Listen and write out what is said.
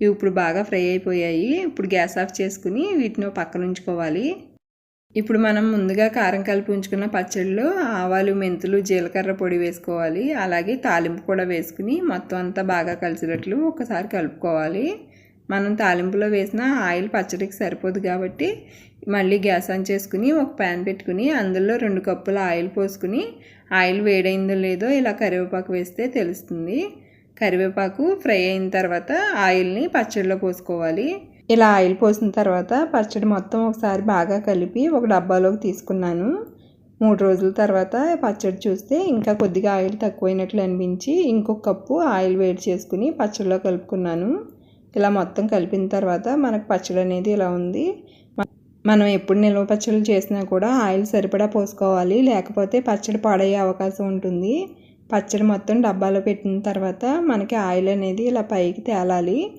ఇవి ఇప్పుడు బాగా ఫ్రై అయిపోయాయి. ఇప్పుడు గ్యాస్ ఆఫ్ చేసుకుని వీటిని పక్కన ఉంచుకోవాలి. ఇప్పుడు మనం ముందుగా కారం కలిపి ఉంచుకున్న పచ్చడిలో ఆవాలు మెంతులు జీలకర్ర పొడి వేసుకోవాలి. అలాగే తాలింపు కూడా వేసుకుని మొత్తం అంతా బాగా కలిసినట్లు ఒకసారి కలుపుకోవాలి. మనం తాలింపులో వేసిన ఆయిల్ పచ్చడికి సరిపోదు కాబట్టి మళ్ళీ గ్యాస్ ఆన్ చేసుకుని ఒక ప్యాన్ పెట్టుకుని అందులో రెండు కప్పుల ఆయిల్ పోసుకుని ఆయిల్ వేడైందో లేదో ఇలా కరివేపాకు వేస్తే తెలుస్తుంది. కరివేపాకు ఫ్రై అయిన తర్వాత ఆయిల్ని పచ్చడిలో పోసుకోవాలి. ఇలా ఆయిల్ పోసిన తర్వాత పచ్చడి మొత్తం ఒకసారి బాగా కలిపి ఒక డబ్బాలోకి తీసుకున్నాను. మూడు రోజుల తర్వాత పచ్చడి చూస్తే ఇంకా కొద్దిగా ఆయిల్ తక్కువైనట్లు అనిపించి ఇంకొక కప్పు ఆయిల్ వేడి చేసుకుని పచ్చడిలో కలుపుకున్నాను. ఇలా మొత్తం కలిపిన తర్వాత మనకు పచ్చడి అనేది ఇలా ఉంది? మనం ఎప్పుడు నిల్వ పచ్చళ్ళు చేసినా కూడా ఆయిల్ సరిపడా పోసుకోవాలి. లేకపోతే పచ్చడి పాడయ్యే అవకాశం ఉంటుంది. పచ్చడి మొత్తం డబ్బాలో పెట్టిన తర్వాత మనకి ఆయిల్ అనేది ఇలా పైకి తేలాలి.